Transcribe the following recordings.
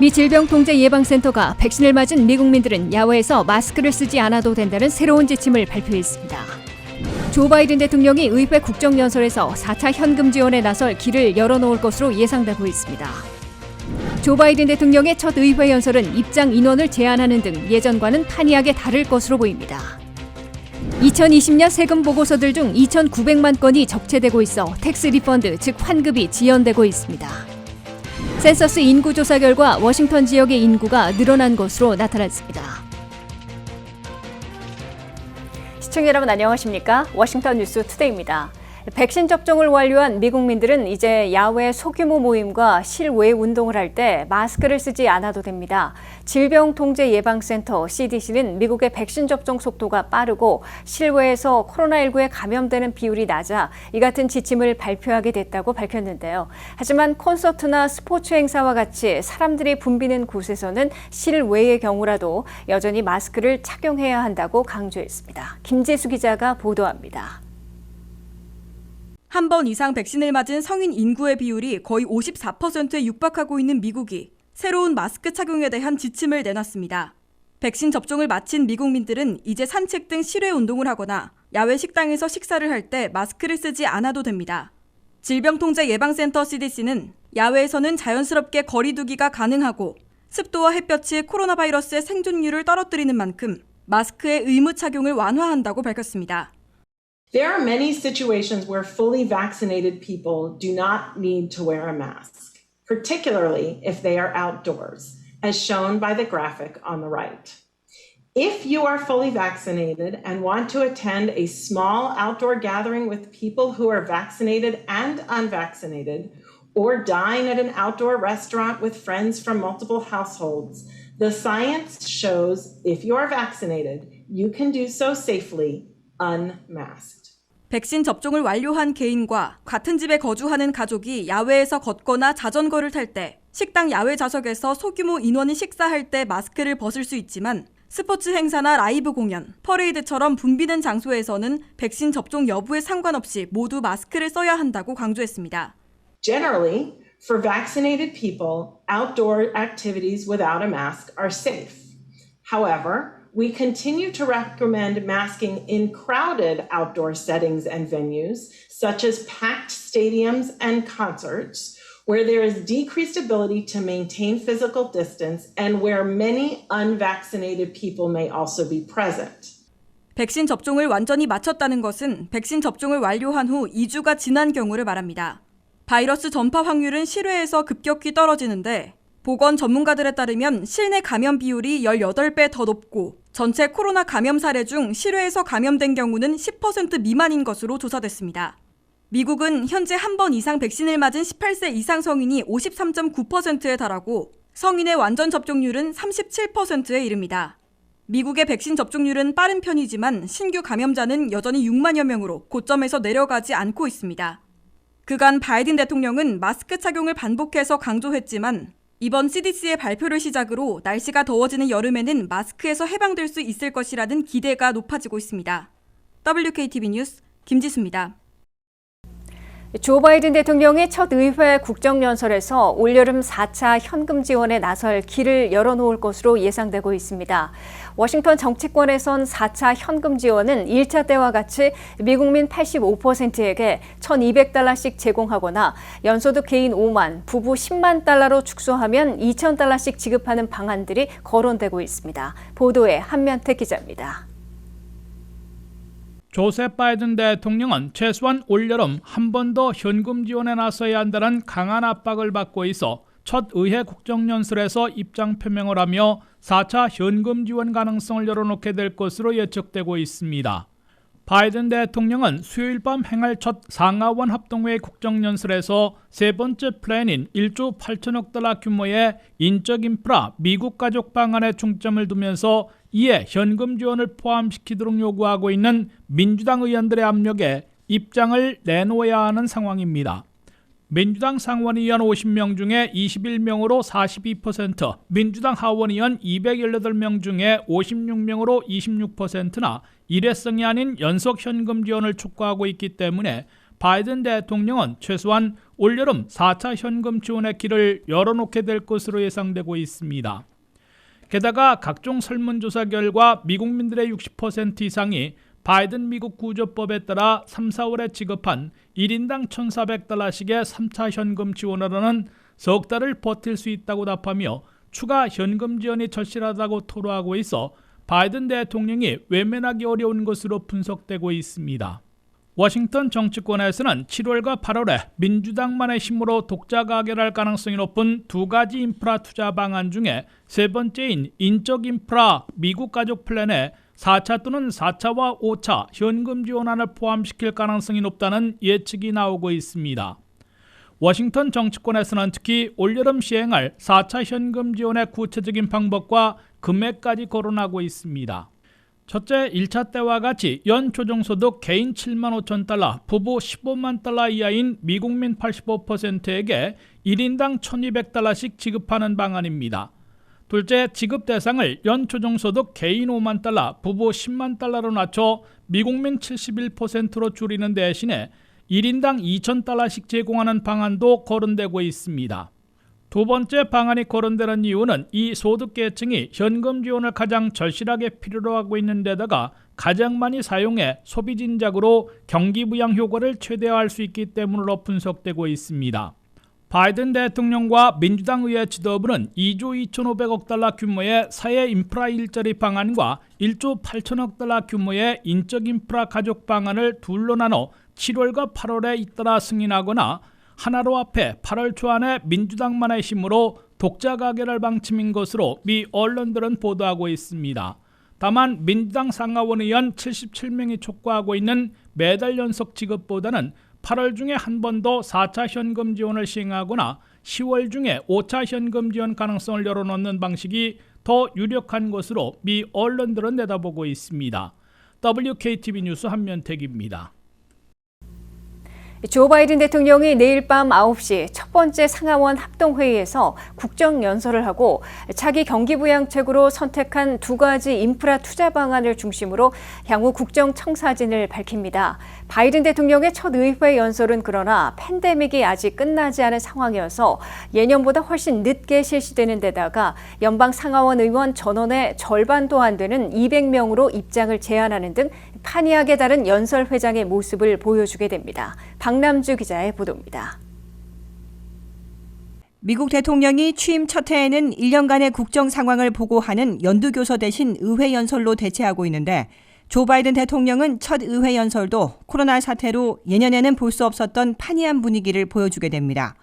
미 질병통제예방센터가 백신을 맞은 미국민들은 야외에서 마스크를 쓰지 않아도 된다는 새로운 지침을 발표했습니다. 조 바이든 대통령이 의회 국정연설에서 4차 현금 지원에 나설 길을 열어놓을 것으로 예상되고 있습니다. 조 바이든 대통령의 첫 의회 연설은 입장 인원을 제한하는 등 예전과는 판이하게 다를 것으로 보입니다. 2020년 세금 보고서들 중 2,900만 건이 적체되고 있어 텍스 리펀드 즉 환급이 지연되고 있습니다. 센서스 인구 조사 결과 워싱턴 지역의 인구가 늘어난 것으로 나타났습니다. 시청자 여러분 안녕하십니까? 워싱턴 뉴스 투데이입니다. 백신 접종을 완료한 미국민들은 이제 야외 소규모 모임과 실외 운동을 할 때 마스크를 쓰지 않아도 됩니다. 질병통제예방센터 CDC는 미국의 백신 접종 속도가 빠르고 실외에서 코로나19에 감염되는 비율이 낮아 이 같은 지침을 발표하게 됐다고 밝혔는데요. 하지만 콘서트나 스포츠 행사와 같이 사람들이 붐비는 곳에서는 실외의 경우라도 여전히 마스크를 착용해야 한다고 강조했습니다. 김재수 기자가 보도합니다. 한 번 이상 백신을 맞은 성인 인구의 비율이 거의 54%에 육박하고 있는 미국이 새로운 마스크 착용에 대한 지침을 내놨습니다. 백신 접종을 마친 미국민들은 이제 산책 등 실외 운동을 하거나 야외 식당에서 식사를 할 때 마스크를 쓰지 않아도 됩니다. 질병통제예방센터 CDC는 야외에서는 자연스럽게 거리두기가 가능하고 습도와 햇볕이 코로나 바이러스의 생존율을 떨어뜨리는 만큼 마스크의 의무 착용을 완화한다고 밝혔습니다. There are many situations where fully vaccinated people do not need to wear a mask, particularly if they are outdoors, as shown by the graphic on the right. If you are fully vaccinated and want to attend a small outdoor gathering with people who are vaccinated and unvaccinated, or dine at an outdoor restaurant with friends from multiple households, the science shows if you are vaccinated, you can do so safely unmasked. 백신 접종을 완료한 개인과 같은 집에 거주하는 가족이 야외에서 걷거나 자전거를 탈 때, 식당 야외 좌석에서 소규모 인원이 식사할 때 마스크를 벗을 수 있지만 스포츠 행사나 라이브 공연, 퍼레이드처럼 붐비는 장소에서는 백신 접종 여부에 상관없이 모두 마스크를 써야 한다고 강조했습니다. Generally, for vaccinated people, outdoor activities without a mask are safe. However, we continue to recommend masking in crowded outdoor settings and venues, such as packed stadiums and concerts, where there is decreased ability to maintain physical distance and where many unvaccinated people may also be present. 백신 접종을 완전히 마쳤다는 것은 백신 접종을 완료한 후 2주가 지난 경우를 말합니다. 바이러스 전파 확률은 실외에서 급격히 떨어지는데 보건 전문가들에 따르면 실내 감염 비율이 18배 더 높고 전체 코로나 감염 사례 중 실외에서 감염된 경우는 10% 미만인 것으로 조사됐습니다. 미국은 현재 한 번 이상 백신을 맞은 18세 이상 성인이 53.9%에 달하고 성인의 완전 접종률은 37%에 이릅니다. 미국의 백신 접종률은 빠른 편이지만 신규 감염자는 여전히 6만여 명으로 고점에서 내려가지 않고 있습니다. 그간 바이든 대통령은 마스크 착용을 반복해서 강조했지만 이번 CDC의 발표를 시작으로 날씨가 더워지는 여름에는 마스크에서 해방될 수 있을 것이라는 기대가 높아지고 있습니다. WKTV 뉴스 김지수입니다. 조 바이든 대통령의 첫 의회 국정연설에서 올여름 4차 현금 지원에 나설 길을 열어놓을 것으로 예상되고 있습니다. 워싱턴 정치권에선 4차 현금 지원은 1차 때와 같이 미국민 85%에게 1,200달러씩 제공하거나 연소득 개인 5만, 부부 10만 달러로 축소하면 2,000달러씩 지급하는 방안들이 거론되고 있습니다. 보도에 한면태 기자입니다. 조셉 바이든 대통령은 최소한 올여름 한 번 더 현금 지원에 나서야 한다는 강한 압박을 받고 있어 첫 의회 국정연설에서 입장 표명을 하며 4차 현금 지원 가능성을 열어놓게 될 것으로 예측되고 있습니다. 바이든 대통령은 수요일 밤 행할 첫 상하원 합동회 국정연설에서 세 번째 플랜인 1조 8천억 달러 규모의 인적 인프라 미국 가족 방안에 중점을 두면서 이에 현금 지원을 포함시키도록 요구하고 있는 민주당 의원들의 압력에 입장을 내놓아야 하는 상황입니다. 민주당 상원의원 50명 중에 21명으로 42%, 민주당 하원의원 218명 중에 56명으로 26%나 일회성이 아닌 연속 현금 지원을 촉구하고 있기 때문에 바이든 대통령은 최소한 올여름 4차 현금 지원의 길을 열어놓게 될 것으로 예상되고 있습니다. 게다가 각종 설문조사 결과 미국민들의 60% 이상이 바이든 미국 구조법에 따라 3, 4월에 지급한 1인당 1,400달러씩의 3차 현금 지원으로는 석 달을 버틸 수 있다고 답하며 추가 현금 지원이 절실하다고 토로하고 있어 바이든 대통령이 외면하기 어려운 것으로 분석되고 있습니다. 워싱턴 정치권에서는 7월과 8월에 민주당만의 힘으로 독자 가결할 가능성이 높은 두 가지 인프라 투자 방안 중에 세 번째인 인적 인프라 미국 가족 플랜에 4차 또는 4차와 5차 현금 지원안을 포함시킬 가능성이 높다는 예측이 나오고 있습니다. 워싱턴 정치권에서는 특히 올여름 시행할 4차 현금 지원의 구체적인 방법과 금액까지 거론하고 있습니다. 첫째, 1차 때와 같이 연 조정소득 개인 7만 5천 달러, 부부 15만 달러 이하인 미국민 85%에게 1인당 1,200달러씩 지급하는 방안입니다. 둘째, 지급 대상을 연 조정소득 개인 5만 달러, 부부 10만 달러로 낮춰 미국민 71%로 줄이는 대신에 1인당 2,000달러씩 제공하는 방안도 거론되고 있습니다. 두 번째 방안이 거론되는 이유는 이 소득계층이 현금 지원을 가장 절실하게 필요로 하고 있는 데다가 가장 많이 사용해 소비 진작으로 경기 부양 효과를 최대화할 수 있기 때문으로 분석되고 있습니다. 바이든 대통령과 민주당 의회 지도부는 2조 2,500억 달러 규모의 사회 인프라 일자리 방안과 1조 8천억 달러 규모의 인적 인프라 가족 방안을 둘로 나눠 7월과 8월에 잇따라 승인하거나 하나로 앞에 8월 초 안에 민주당만의 힘으로 독자 가결할 방침인 것으로 미 언론들은 보도하고 있습니다. 다만 민주당 상하원 의원 77명이 촉구하고 있는 매달 연속 지급보다는 8월 중에 한 번 더 4차 현금 지원을 시행하거나 10월 중에 5차 현금 지원 가능성을 열어놓는 방식이 더 유력한 것으로 미 언론들은 내다보고 있습니다. WKTV 뉴스 한면택입니다. 조 바이든 대통령이 내일 밤 9시 첫 번째 상하원 합동회의에서 국정연설을 하고 차기 경기부양책으로 선택한 두 가지 인프라 투자 방안을 중심으로 향후 국정청사진을 밝힙니다. 바이든 대통령의 첫 의회 연설은 그러나 팬데믹이 아직 끝나지 않은 상황이어서 예년보다 훨씬 늦게 실시되는 데다가 연방 상하원 의원 전원의 절반도 안 되는 200명으로 입장을 제한하는 등 판이하게 다른 연설 회장의 모습을 보여주게 됩니다. 박남주 기자의 보도입니다. 미국 대통령이 취임 첫 해에는 1년간의 국정 상황을 보고하는 연두교서 대신 의회 연설로 대체하고 있는데 조 바이든 대통령은 첫 의회 연설도 코로나 사태로 예년에는 볼 수 없었던 판이한 분위기를 보여주게 됩니다.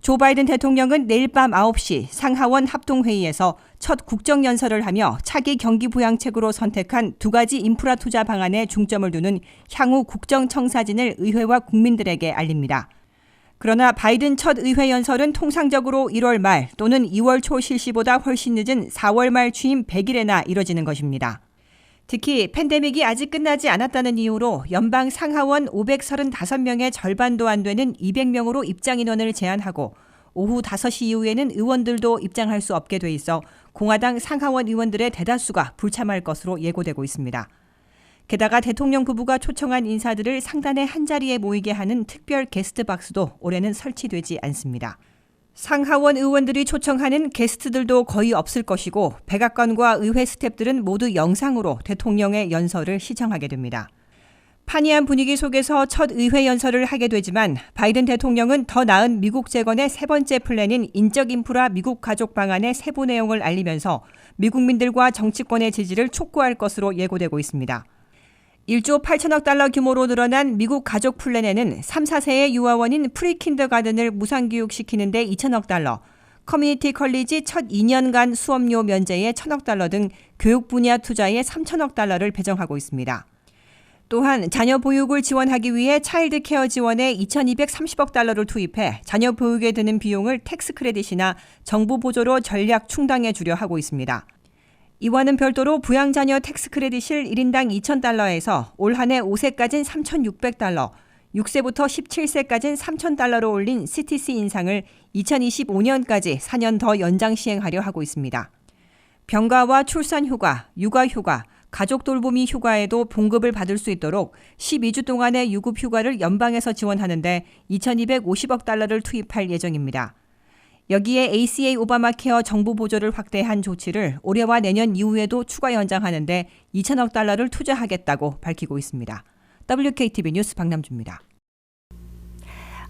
조 바이든 대통령은 내일 밤 9시 상하원 합동회의에서 첫 국정연설을 하며 차기 경기 부양책으로 선택한 두 가지 인프라 투자 방안에 중점을 두는 향후 국정청사진을 의회와 국민들에게 알립니다. 그러나 바이든 첫 의회 연설은 통상적으로 1월 말 또는 2월 초 실시보다 훨씬 늦은 4월 말 취임 100일에나 이뤄지는 것입니다. 특히 팬데믹이 아직 끝나지 않았다는 이유로 연방 상하원 535명의 절반도 안 되는 200명으로 입장 인원을 제한하고 오후 5시 이후에는 의원들도 입장할 수 없게 돼 있어 공화당 상하원 의원들의 대다수가 불참할 것으로 예고되고 있습니다. 게다가 대통령 부부가 초청한 인사들을 상단의 한자리에 모이게 하는 특별 게스트 박스도 올해는 설치되지 않습니다. 상하원 의원들이 초청하는 게스트들도 거의 없을 것이고 백악관과 의회 스탭들은 모두 영상으로 대통령의 연설을 시청하게 됩니다. 판이한 분위기 속에서 첫 의회 연설을 하게 되지만 바이든 대통령은 더 나은 미국 재건의 세 번째 플랜인 인적 인프라 미국 가족 방안의 세부 내용을 알리면서 미국민들과 정치권의 지지를 촉구할 것으로 예고되고 있습니다. 1조 8천억 달러 규모로 늘어난 미국 가족 플랜에는 3, 4세의 유아원인 프리킨더가든을 무상교육시키는 데 2천억 달러, 커뮤니티 컬리지 첫 2년간 수업료 면제에 1천억 달러 등 교육 분야 투자에 3천억 달러를 배정하고 있습니다. 또한 자녀 보육을 지원하기 위해 차일드 케어 지원에 2,230억 달러를 투입해 자녀 보육에 드는 비용을 텍스 크레딧이나 정부 보조로 전략 충당해 주려 하고 있습니다. 이와는 별도로 부양자녀 텍스 크레딧을 1인당 2,000달러에서 올 한 해 5세까진 3,600달러, 6세부터 17세까진 3,000달러로 올린 CTC 인상을 2025년까지 4년 더 연장 시행하려 하고 있습니다. 병가와 출산 휴가, 육아 휴가, 가족 돌보미 휴가에도 봉급을 받을 수 있도록 12주 동안의 유급 휴가를 연방에서 지원하는데 2,250억 달러를 투입할 예정입니다. 여기에 ACA 오바마 케어 정부 보조를 확대한 조치를 올해와 내년 이후에도 추가 연장하는데 2천억 달러를 투자하겠다고 밝히고 있습니다. WKTV 뉴스 박남주입니다.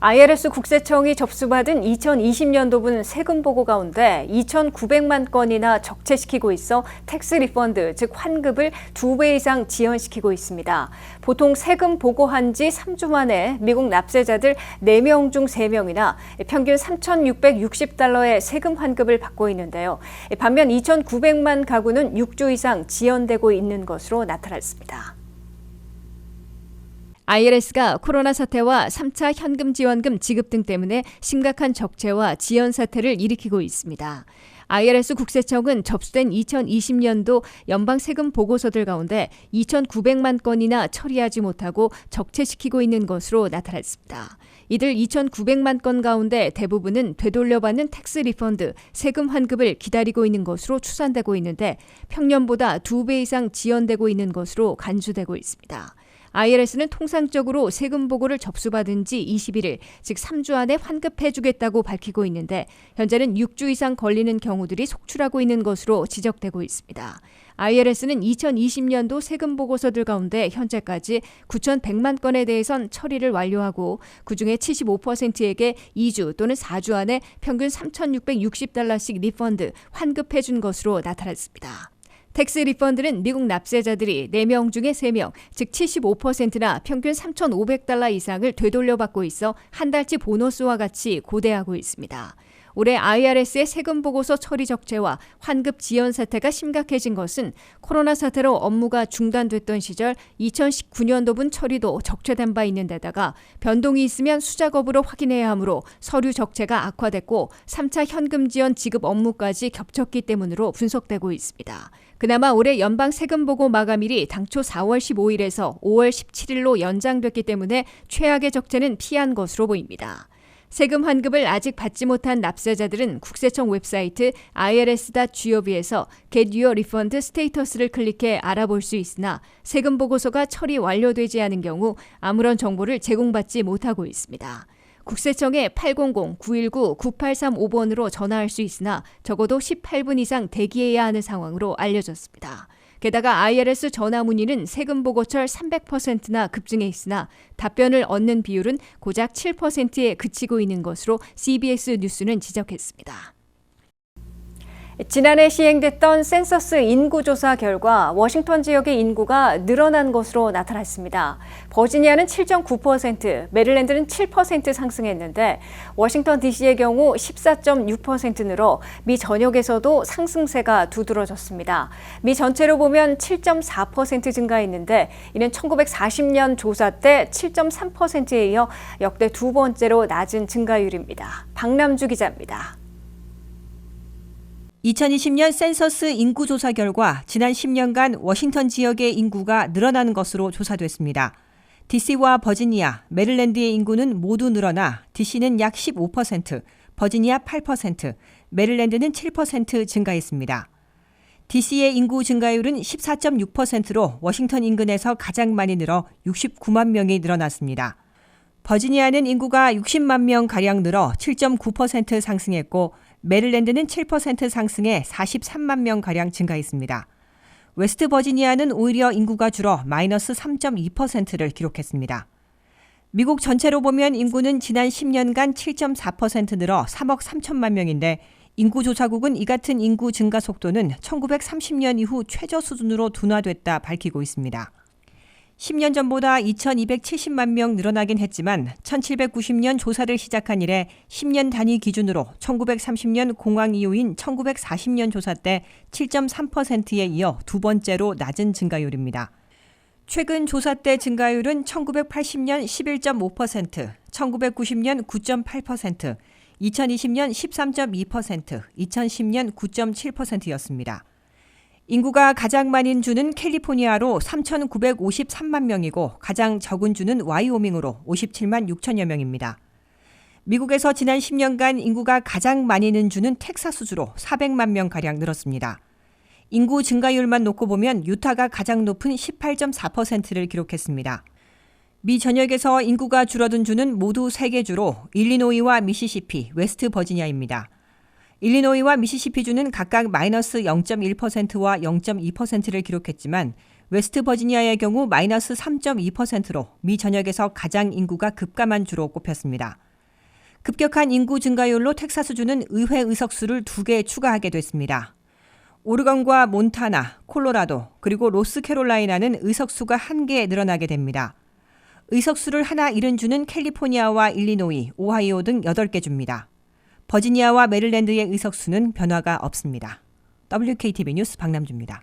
IRS 국세청이 접수받은 2020년도분 세금 보고 가운데 2,900만 건이나 적체시키고 있어 텍스 리펀드, 즉 환급을 두 배 이상 지연시키고 있습니다. 보통 세금 보고한 지 3주 만에 미국 납세자들 4명 중 3명이나 평균 3,660달러의 세금 환급을 받고 있는데요. 반면 2,900만 가구는 6주 이상 지연되고 있는 것으로 나타났습니다. IRS가 코로나 사태와 3차 현금 지원금 지급 등 때문에 심각한 적체와 지연 사태를 일으키고 있습니다. IRS 국세청은 접수된 2020년도 연방 세금 보고서들 가운데 2,900만 건이나 처리하지 못하고 적체시키고 있는 것으로 나타났습니다. 이들 2,900만 건 가운데 대부분은 되돌려받는 텍스 리펀드, 세금 환급을 기다리고 있는 것으로 추산되고 있는데 평년보다 두배 이상 지연되고 있는 것으로 간주되고 있습니다. IRS는 통상적으로 세금 보고를 접수받은 지 21일, 즉 3주 안에 환급해 주겠다고 밝히고 있는데 현재는 6주 이상 걸리는 경우들이 속출하고 있는 것으로 지적되고 있습니다. IRS는 2020년도 세금 보고서들 가운데 현재까지 9,100만 건에 대해선 처리를 완료하고 그중에 75%에게 2주 또는 4주 안에 평균 3,660달러씩 리펀드 환급해 준 것으로 나타났습니다. 텍스 리펀드는 미국 납세자들이 4명 중에 3명, 즉 75%나 평균 3,500달러 이상을 되돌려받고 있어 한 달치 보너스와 같이 고대하고 있습니다. 올해 IRS의 세금 보고서 처리 적체와 환급 지연 사태가 심각해진 것은 코로나 사태로 업무가 중단됐던 시절 2019년도분 처리도 적체된 바 있는 데다가 변동이 있으면 수작업으로 확인해야 하므로 서류 적체가 악화됐고 3차 현금 지원 지급 업무까지 겹쳤기 때문으로 분석되고 있습니다. 그나마 올해 연방 세금 보고 마감일이 당초 4월 15일에서 5월 17일로 연장됐기 때문에 최악의 적체는 피한 것으로 보입니다. 세금 환급을 아직 받지 못한 납세자들은 국세청 웹사이트 irs.gov에서 Get Your Refund 스테이터스를 클릭해 알아볼 수 있으나 세금 보고서가 처리 완료되지 않은 경우 아무런 정보를 제공받지 못하고 있습니다. 국세청에 800-919-9835번으로 전화할 수 있으나 적어도 18분 이상 대기해야 하는 상황으로 알려졌습니다. 게다가 IRS 전화 문의는 세금 보고철 300%나 급증해 있으나 답변을 얻는 비율은 고작 7%에 그치고 있는 것으로 CBS 뉴스는 지적했습니다. 지난해 시행됐던 센서스 인구조사 결과 워싱턴 지역의 인구가 늘어난 것으로 나타났습니다. 버지니아는 7.9%, 메릴랜드는 7% 상승했는데 워싱턴 DC의 경우 14.6% 늘어 미 전역에서도 상승세가 두드러졌습니다. 미 전체로 보면 7.4% 증가했는데 이는 1940년 조사 때 7.3%에 이어 역대 두 번째로 낮은 증가율입니다. 박남주 기자입니다. 2020년 센서스 인구조사 결과 지난 10년간 워싱턴 지역의 인구가 늘어나는 것으로 조사됐습니다. DC와 버지니아, 메릴랜드의 인구는 모두 늘어나 DC는 약 15%, 버지니아 8%, 메릴랜드는 7% 증가했습니다. DC의 인구 증가율은 14.6%로 워싱턴 인근에서 가장 많이 늘어 69만 명이 늘어났습니다. 버지니아는 인구가 60만 명 가량 늘어 7.9% 상승했고 메릴랜드는 7% 상승해 43만 명 가량 증가했습니다. 웨스트 버지니아는 오히려 인구가 줄어 마이너스 3.2%를 기록했습니다. 미국 전체로 보면 인구는 지난 10년간 7.4% 늘어 3억 3천만 명인데 인구조사국은 이 같은 인구 증가 속도는 1930년 이후 최저 수준으로 둔화됐다 밝히고 있습니다. 10년 전보다 2,270만 명 늘어나긴 했지만 1790년 조사를 시작한 이래 10년 단위 기준으로 1930년 공황 이후인 1940년 조사 때 7.3%에 이어 두 번째로 낮은 증가율입니다. 최근 조사 때 증가율은 1980년 11.5%, 1990년 9.8%, 2020년 13.2%, 2010년 9.7%였습니다. 인구가 가장 많은 주는 캘리포니아로 3,953만 명이고 가장 적은 주는 와이오밍으로 57만 6천여 명입니다. 미국에서 지난 10년간 인구가 가장 많이 는 주는 텍사스주로 400만 명 가량 늘었습니다. 인구 증가율만 놓고 보면 유타가 가장 높은 18.4%를 기록했습니다. 미 전역에서 인구가 줄어든 주는 모두 3개 주로 일리노이와 미시시피, 웨스트 버지니아입니다. 일리노이와 미시시피 주는 각각 마이너스 0.1%와 0.2%를 기록했지만 웨스트 버지니아의 경우 마이너스 3.2%로 미 전역에서 가장 인구가 급감한 주로 꼽혔습니다. 급격한 인구 증가율로 텍사스주는 의회 의석수를 두개 추가하게 됐습니다. 오르건과 몬타나, 콜로라도, 그리고 로스캐롤라이나는 의석수가 한개 늘어나게 됩니다. 의석수를 하나 잃은 주는 캘리포니아와 일리노이, 오하이오 등 8개 주입니다. 버지니아와 메릴랜드의 의석수는 변화가 없습니다. WKTV 뉴스 박남주입니다.